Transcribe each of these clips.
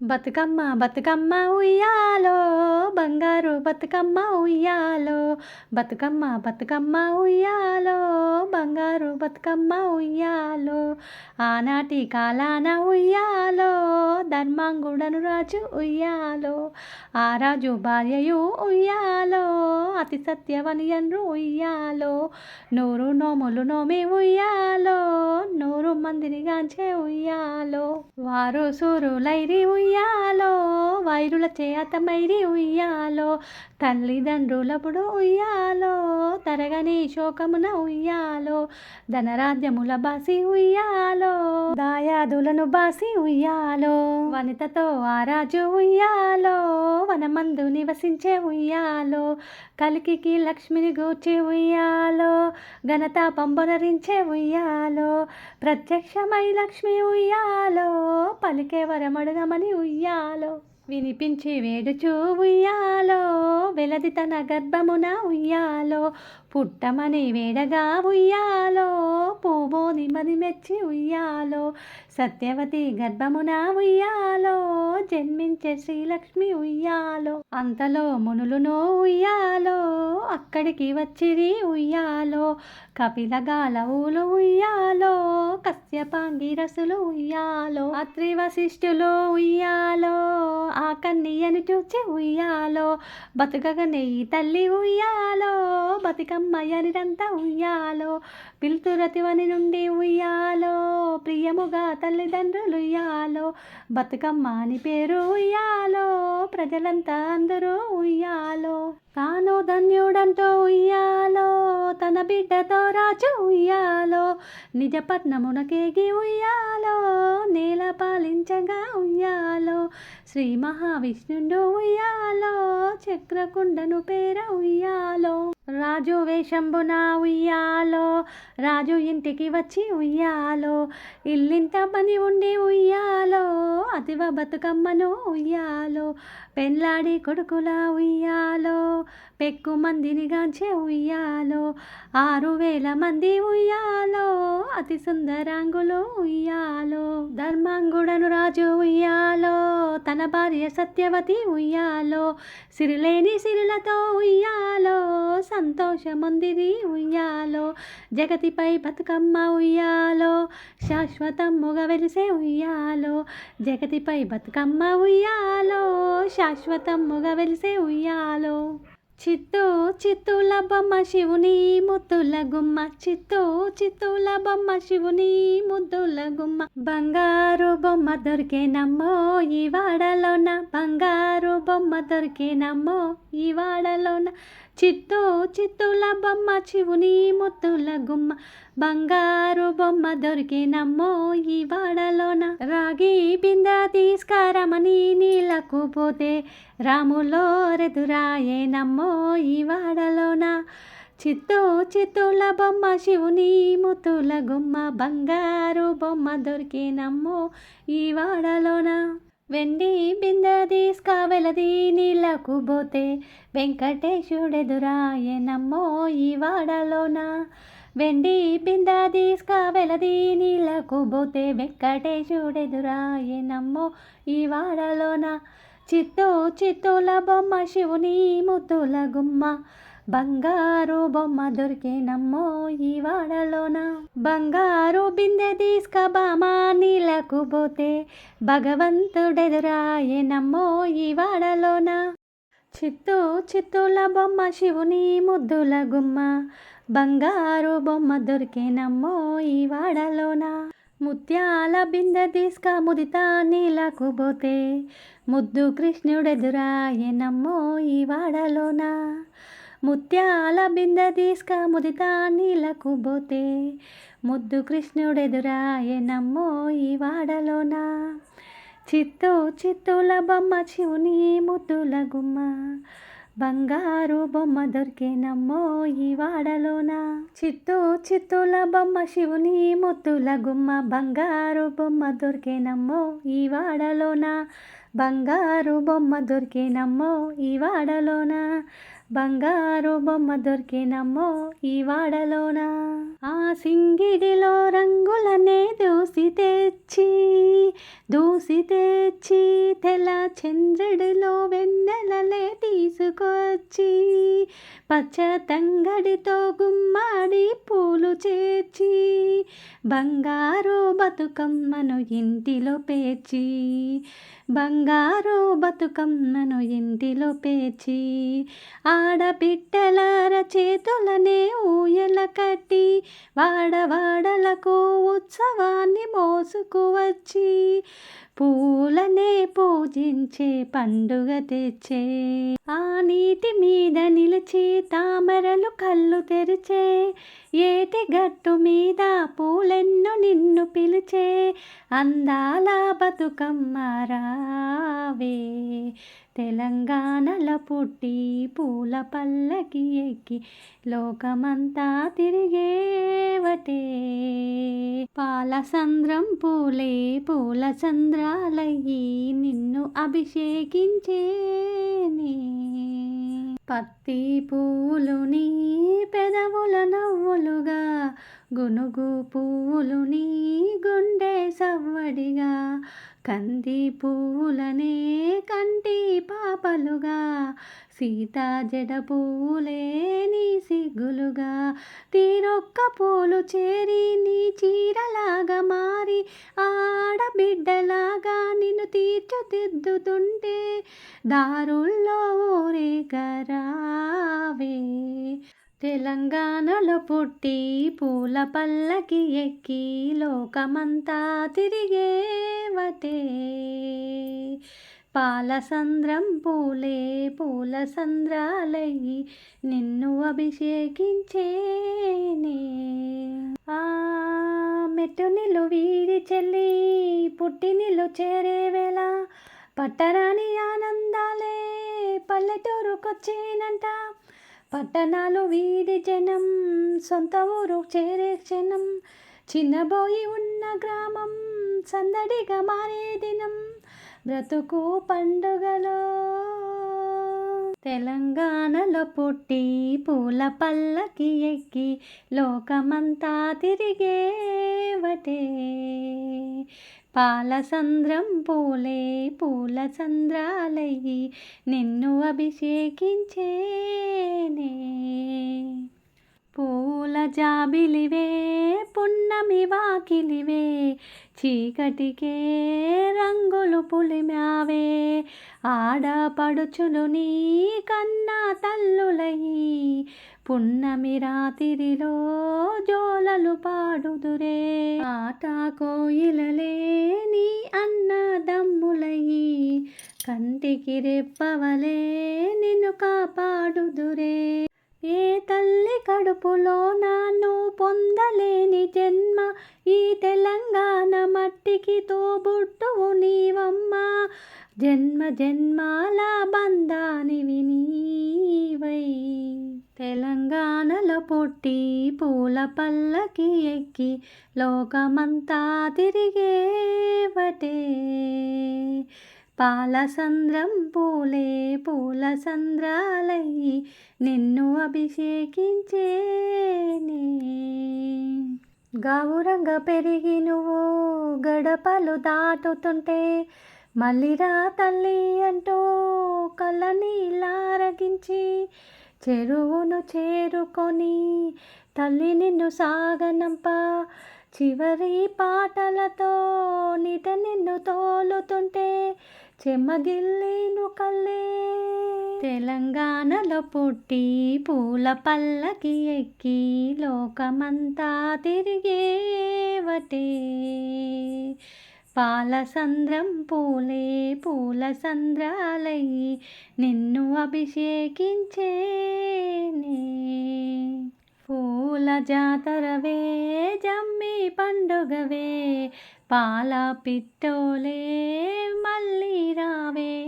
బతుకమ్మ బతుకమ్మ ఉయ్యాలో బంగారు బతుకమ్మ ఉయ్యాలో బతుకమ్మ బతుకమ్మ ఉయ్యాలో బంగారు బతుకమ్మ ఉయ్యాలో ఆనాటి కాలాన ఉయ్యాలో ధర్మాంగుడను రాజు ఉయ్యాలో ఆ రాజు భార్యయు ఉయ్యాలో అతి సత్యవనియన్రు ఉయ్యాలో నూరు నోములు నోమి ఉయ్యాలో నూరు మందిని గాంచే ఉయ్యాలో వారు సూరులైరి ఉయ్యాలో ఉయ్యాలో వైరుల చేత మైరి ఉయ్యాలో తల్లిదండ్రులప్పుడు ఉయ్యాలో తరగని శోకమున ఉయ్యాలో ధనరాజ్యముల బాసి ఉయ్యాలో దాయాదులను బాసి ఉయ్యాలో వనితతో ఆ రాజు ఉయ్యాలో వనమందు నివసించే ఉయ్యాలో కలికికి లక్ష్మిని గూర్చి ఉయ్యాలో ఘనత పంబొనరించే ఉయ్యాలో ప్రత్యక్షమై లక్ష్మి ఉయ్యాలో పలికే వరమడుగమని ఉయ్యాలో వినిపించి వేడుచూ ఉయ్యాలో వెలది తన గర్భమున ఉయ్యాలో. పుట్టమని వేడగా ఉయ్యాలో పూబోది మది మెచ్చి ఉయ్యాలో సత్యవతి గర్భమున ఉయ్యాలో జన్మించే శ్రీలక్ష్మి ఉయ్యాలో. అంతలో మునులునో ఉయ్యాలో అక్కడికి వచ్చిరి ఉయ్యాలో. కపిలగాలవులు ఉయ్యాలో కశ్యపాంగిరసులు ఉయ్యాలో. అత్రి వశిష్ఠులు ఉయ్యాలో ఆ కన్నయ్యను చూచి ఉయ్యాలో. బతుకగ నెయ్యి తల్లి ఉయ్యాలో బతుకమ్మ బతుకమ్మయ్యనిరంతా ఉయ్యాలో పిలుతురతివని నుండి ఉయ్యాలో ప్రియముగా తల్లిదండ్రులు ఉయ్యాలో బతుకమ్మ అని పేరు ఉయ్యాలో ప్రజలంతా అందరూ ఉయ్యాలో. తాను ధన్యుడంటూ ఉయ్యాలో తన బిడ్డతో రాజు ఉయ్యాలో నిజపట్నమునకేగి ఉయ్యాలో నేల పాలించగా ఉయ్యాలో శ్రీ మహావిష్ణుడు ఉయ్యాలో చక్రకుండను పేర ఉయ్యాలో. రాజు వేషంబున ఉయ్యాలో రాజు ఇంటికి వచ్చి ఉయ్యాలో ఇల్లింత పని ఉండి ఉయ్యాలో అతివ బతుకమ్మను ఉయ్యాలో పెళ్ళాడి కొడుకుల ఉయ్యాలో పెక్కు మందిని గాంచే ఉయ్యాలో ఆరు వేల మంది ఉయ్యాలో అతి సుందరాంగులు ఉయ్యాలో ధర్మాంగుడను రాజు ఉయ్యాలో తన భార్య సత్యవతి ఉయ్యాలో సిరిలేని సిరులతో ఉయ్యాలో సంతోషముందిది ఉయ్యాలో. జగతిపై బతుకమ్మ ఉయ్యాలో. శాశ్వతముగా వెలిసే ఉయ్యాలో. జగతిపై బతుకమ్మ ఉయ్యాలో. శాశ్వతముగా వెలిసే ఉయ్యాలో. చిత్తూ చిత్తుల బొమ్మ శివుని ముద్దుల గుమ్మ. చిత్తూ చిత్తుల బొమ్మ శివుని ముద్దుల గుమ్మ. బంగారు బొమ్మ దొరికేనమ్మో ఈ వాడలోన. బంగారు బొమ్మ దొరికేనమ్మో ఈ వాడలోన. చిత్తూ చిత్తుల బొమ్మ శివుని ముత్తుల గుమ్మ. బంగారు బొమ్మ దొరికేనమ్మో ఈ వాడలోన. రాగి బింద తీసుకారమని నీళ్ళకు పోతే రాములో రెదురాయేనమ్మో ఈ వాడలోన. చిత్తూ చిత్తుల బొమ్మ శివుని ముత్తుల గుమ్మ. బంగారు బొమ్మ దొరికేనమ్మో ఈ వాడలోన. వెండి బింద తీసుకావెలది నీళ్ళకు పోతే వెంకటేశుడెదురాయనమ్మో ఈ వాడలోన? వెండి బింద తీసుకావెలది నీళ్ళకు పోతే వెంకటేశుడెదురాయనమ్మో ఈ వాడలోన? చిత్తూ చిత్తుల బొమ్మ శివుని ముత్తుల గుమ్మ బంగారు బొమ్మ దొరికేనమ్మో ఈ వాడలోన? బంగారు బిందె తీసుక బామా నీళ్ళకు పోతే భగవంతుడెదురాయేనమ్మో ఈ వాడలోన? చిత్తూ చిత్తుల బొమ్మ శివుని ముద్దుల గుమ్మ బంగారు బొమ్మ దొరికేనమ్మో ఈ వాడలోన? ముత్యాల బిందె తీసుక ముదిత నీలకు పోతే ముద్దు కృష్ణుడెదురాయనమ్మో ఈ వాడలోన? ముత్యాల బిందె తీసుక ముదితా నీలకు పోతే ముద్దు కృష్ణుడెదురాయనమ్మో ఈ వాడలోనా. చిత్తూ చిత్తుల బొమ్మ శివుని ముద్దుల గుమ్మ. బంగారు బొమ్మ దొరికేనమ్మో ఈ వాడలోన. చిత్తూ చిత్తుల బొమ్మ శివుని ముత్తుల గుమ్మ. బంగారు బొమ్మ దొరికేనమ్మో ఈ వాడలోన. బంగారు బొమ్మ దొరికేనమ్మో ఈ వాడలోన. బంగారు బొమ్మ దొరికినమ్మో ఈ వాడలోన? ఆ సింగిడిలో రంగులనే దూసి తెచ్చి దూసి తెచ్చి తెల్ల చంద్రుడిలో వెన్నెలలే తీసుకొచ్చి పచ్చ తంగడితో గుమ్మాడి పూలు చేర్చి బంగారు బతుకమ్మను ఇంటిలో పేర్చి బంగారు బతుకమ్మను ఇంటిలో పేర్చి ఆడబిడ్డలార చేతులనే ఊయల కట్టి వాడవాడలకు ఉత్సవాన్ని మోసుకువచ్చి పూలనే పూజించే పండుగ తెచ్చే. ఆ నీటి మీద నిలిచి తామరలు కళ్ళు తెరిచే. ఏటి గట్టు మీద పూలెన్ను నిన్ను పిలిచే. అందాల బతుకమ్మ రావే తెలంగాణల పుట్టి పూల పల్లకి ఎక్కి లోకమంతా తిరిగే పాలసంద్రం పూలే పూల చంద్రాలయ్యి నిన్ను అభిషేకించేనే. పత్తి పూలు నీ పెదవుల నవ్వులుగా గునుగు పూలు నీ గుండె సవ్వడిగా కంది పూలనే కంటి పాపలుగా సీతా జడ పూలేని సిగ్గులుగా. తీరొక్క పూలు చేరి నీ చీరలాగా మారి. ఆడబిడ్డలాగా నిన్ను తీర్చుదిద్దుతుంటే దారుల్లో ఊరే కరావే తెలంగాణలో పుట్టి పూల పల్లకి ఎక్కి లోకమంతా తిరిగేవతే పాలసంద్రం పూలే పూల సంద్రాలయ్యి నిన్ను అభిషేకించేనే. ఆ మెట్టునిలు వీడి చెల్లి పుట్టినిలు చేరేవేళ పట్టరాని ఆనందాలే పల్లెటూరుకొచ్చేనంట. పట్టణాలు వీడి జనం సొంత ఊరు చేరే క్షణం. చిన్నబోయి ఉన్న గ్రామం సందడిగా మారే దినం. బ్రతుకు పండుగలో తెలంగాణలో పుట్టి పూల పల్లకి ఎక్కి లోకమంతా తిరిగేవటే. పాలసంద్రం పూలే పూల చంద్రాలయ్యి నిన్ను అభిషేకించేనే. పూల జాబిలివే పున్నమి వాకిలివే చీకటికే రంగులు పులిమావే ఆడపడుచులు నీ కన్నా తల్లులయ్యి పున్నమి రాతిరిలో జోలలు పాడుదురే. ఆట కోయిలలే నీ అన్నదమ్ములయ్యి కంటికి రెప్పవలే నిన్ను కాపాడుదురే. ఏ తల్లి కడుపులో నాను పొందలేని జన్మ ఈ తెలంగాణ మట్టికి తోబుట్టువు నీవమ్మ. జన్మ జన్మాల బంధానివి నీవై తెలంగాణలో పుట్టి పూల పల్లకి ఎక్కి లోకమంతా తిరిగేవటే పాలసంద్రం పూలే పూల సంద్రాలయ్యి నిన్ను అభిషేకించేనే. గౌరంగా పెరిగి నువ్వు గడపలు దాటుతుంటే మళ్ళీరా తల్లి అంటూ కళ్ళ నీళ్ళారగించి చెరువును చేరుకొని తల్లి నిన్ను సాగనంప చివరి పాటలతో నిట నిన్ను తోలుతుంటే చెమ్మగిల్లేను కల్లే తెలంగాణలో పుట్టి పూల పల్లకి ఎక్కి లోకమంతా తిరిగేవటే పాలసంద్రం పూలే పూల సంద్రాలయ్యి నిన్ను అభిషేకించేనే. పూల జాతరవే జమ్మి పండుగవే పాల పిట్టోలే మళ్ళీ రావే.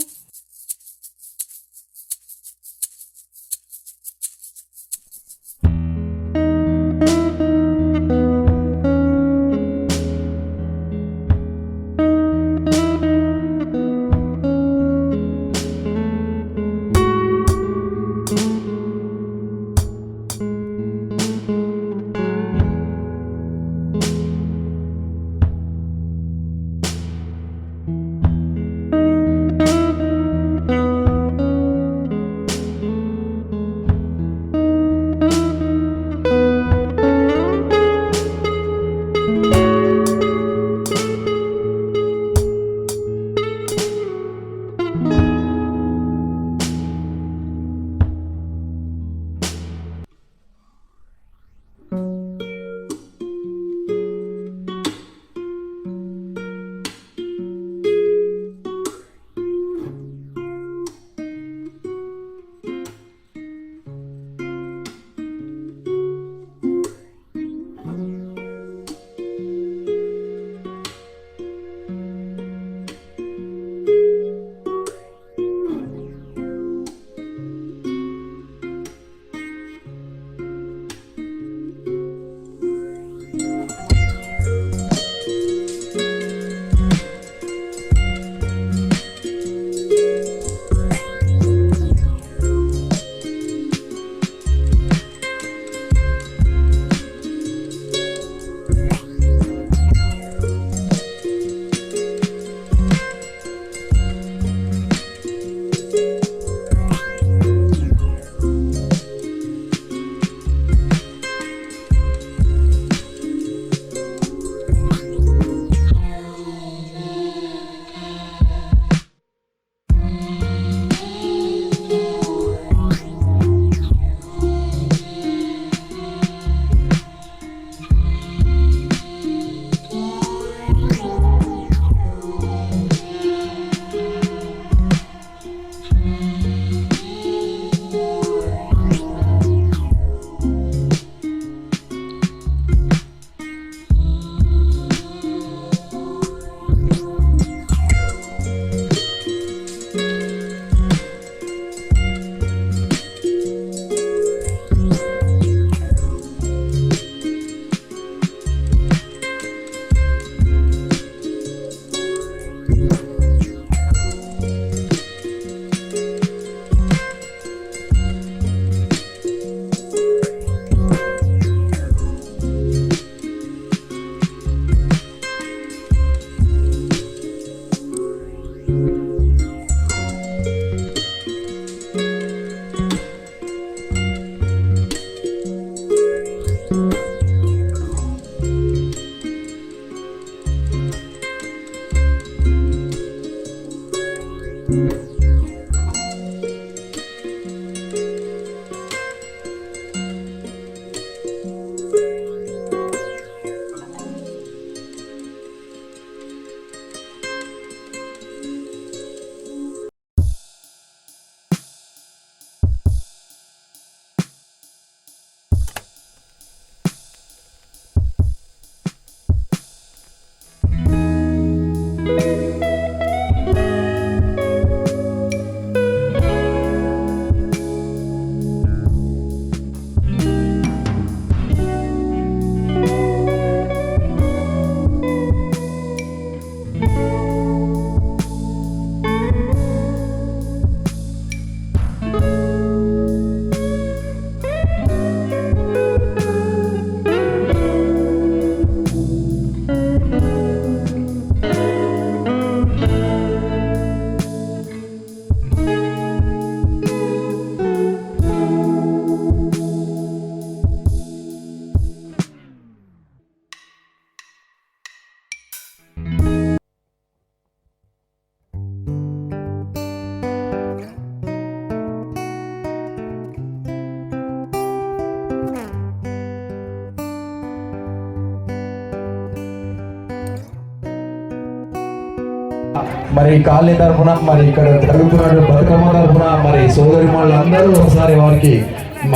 మరి కాళ్ళ తరఫున మరి ఇక్కడ జరుగుతున్న బతుకమ్మ తరఫున మరి సోదరి వాళ్ళందరూ ఒకసారి వారికి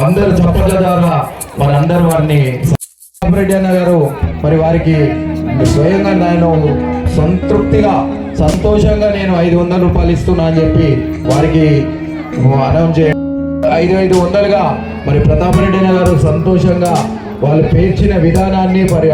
అందరూ చప్పట్ల ద్వారా మరి అందరూ వారిని రెడ్డి అన్న గారు మరి వారికి స్వయంగా నేను సంతృప్తిగా సంతోషంగా నేను ఐదు వందల రూపాయలు ఇస్తున్నా అని చెప్పి వారికి అనౌన్స్ చే ఐదు ఐదు వందలుగా మరి ప్రతాప్ రెడ్డి అన్న గారు సంతోషంగా వాళ్ళు పేర్చిన విధానాన్ని మరి